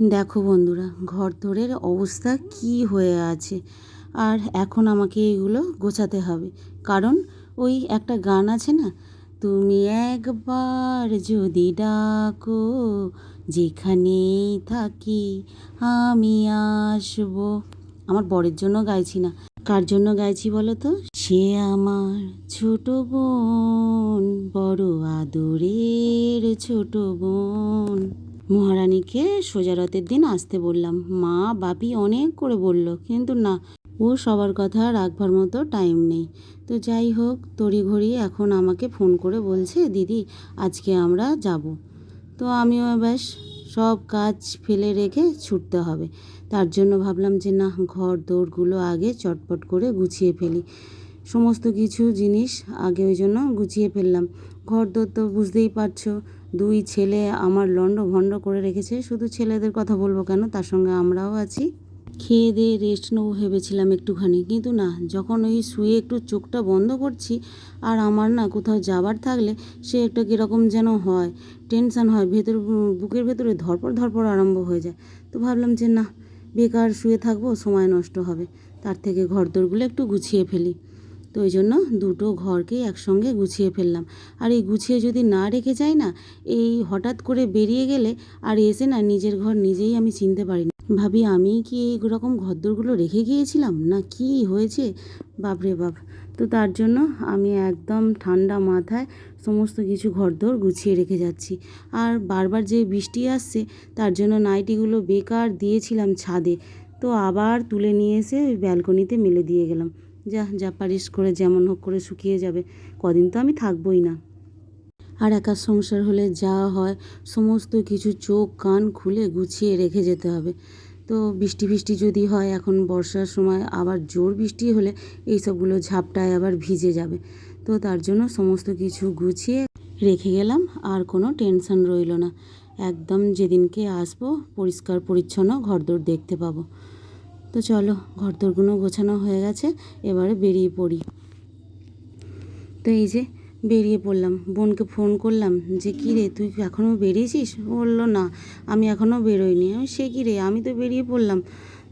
দেখো বন্ধুরা ঘর দোরের অবস্থা কি হয়ে আছে? আর এখন আমাকে এগুলো গোছাতে হবে। কারণ ওই একটা গান আছে না, তুমি একবার যদি ডাকো, যেখানেই থাকি আমি আসব। আমার বরের জন্য গাইছি না। কার জন্য গাইছি বলো তো? সে আমার ছোট বোন, বড় আদরের ছোট বোন। মহারানীকে সোজারতের দিন আসতে বললাম। মা, বাপি অনেক করে বলল, কিন্তু না, ও সবার কথা রাখবার মতো টাইম নেই। তো যাই হোক, তড়িঘড়ি এখন আমাকে ফোন করে বলছে, দিদি, আজকে আমরা যাব। তো আমিও ব্যাস সব কাজ ফেলে রেখে ছুটতে হবে। তার জন্য ভাবলাম যে, না, ঘর দৌড়গুলো আগে চটপট করে গুছিয়ে ফেলি। সমস্ত কিছু জিনিস আগে ওই জন্য গুছিয়ে ফেললাম। ঘর দৌড় তো বুঝতেই পারছ দুই ছেলে আমার লন্ড ভন্ড করে রেখেছে। শুধু ছেলেদের কথা বলব কেন? তার সঙ্গে আমরাও আছি। খেয়ে দিয়ে রেস্ট নেব ভেবেছিলাম একটুখানি। কিন্তু না, যখন ওই শুয়ে একটু চোখটা বন্ধ করছি, আর আমার না কোথাও যাবার থাকলে সে একটা কীরকম যেন হয় টেনশান হয়, ভেতর, বুকের ভেতরে ধরপড় ধরপড় আরম্ভ হয়ে যায়। তো ভাবলাম যে না, বেকার শুয়ে থাকব, সময় নষ্ট হবে। তার থেকে ঘর দোরগুলো একটু গুছিয়ে ফেলি। তো ওই জন্য দুটো ঘরকেই একসঙ্গে গুছিয়ে ফেললাম। আর এই গুছিয়ে যদি না রেখে যাই না, এই হঠাৎ করে বেরিয়ে গেলে আর এসে না নিজের ঘর নিজেই আমি চিনতে পারি না ভাবি, আমি কি এই রকম ঘরদোরগুলো রেখে গিয়েছিলাম? না কি হয়েছে? বাপরে বাপ। তো তার জন্য আমি একদম ঠান্ডা মাথায় সমস্ত কিছু ঘরদোর গুছিয়ে রেখে যাচ্ছি। আর বারবার যে বৃষ্টি আসছে, তার জন্য নাইটিগুলো বেকার দিয়েছিলাম ছাদে। তো আবার তুলে নিয়ে এসে ওই ব্যালকনিতে মেলে দিয়ে গেলাম। যা যা পারিস করে, যেমন হোক করে শুকিয়ে যাবে। কদিন তো আমি থাকবোই না। আর একা সংসার হলে যা হয়, সমস্ত কিছু চোখ, কান খুলে গুছিয়ে রেখে যেতে হবে। তো বৃষ্টি ফিষ্টি যদি হয়, এখন বর্ষার সময় আবার জোর বৃষ্টি হলে এই সবগুলো ঝাপটায় আবার ভিজে যাবে। তো তার জন্য সমস্ত কিছু গুছিয়ে রেখে গেলাম, আর কোনো টেনশন রইল না। একদম যেদিনকে আসব, পরিষ্কার পরিচ্ছন্ন ঘরদোর দেখতে পাবো। তো চলো ঘর ঘরদোরগুলো গোছানো হয়ে গেছে, এবারে বেরিয়ে পড়ি। তো এই যে বেরিয়ে পড়লাম, বোনকে ফোন করলাম যে, কী রে, তুই এখনও বেরিয়েছিস? বলল, না, আমি এখনও বেরোইনি। আমি সে কী রে, আমি তো বেরিয়ে পড়লাম।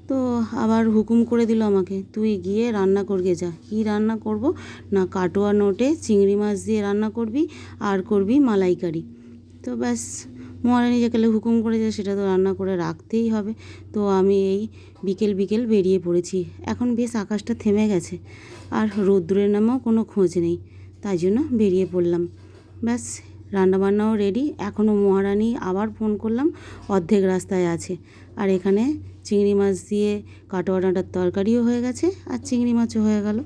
তো আবার হুকুম করে দিল আমাকে, তুই গিয়ে রান্না করবে যা। কী রান্না করব? না, কাটোয়া নোটে চিংড়ি মাছ দিয়ে রান্না করবি, আর করবি মালাইকারি। তো ব্যাস মহারানী যেকালে হুকুম করেছে সেটা তো রান্না করে রাখতেই হবে। তো আমি এই বিকেল বিকেল বেরিয়ে পড়েছি। এখন বেশ আকাশটা থেমে গেছে আর রৌদ্রের নামেও কোনো খোঁজ নেই। তাই জন্য বেরিয়ে পড়লাম। ব্যাস, রান্নাবান্নাও রেডি এখনও মহারানী আবার ফোন করলাম, অর্ধেক রাস্তায় আছে। আর এখানে চিংড়ি মাছ দিয়ে কাটোয়া ডাঁটার তরকারিও হয়ে গেছে আর চিংড়ি মাছও হয়ে গেল।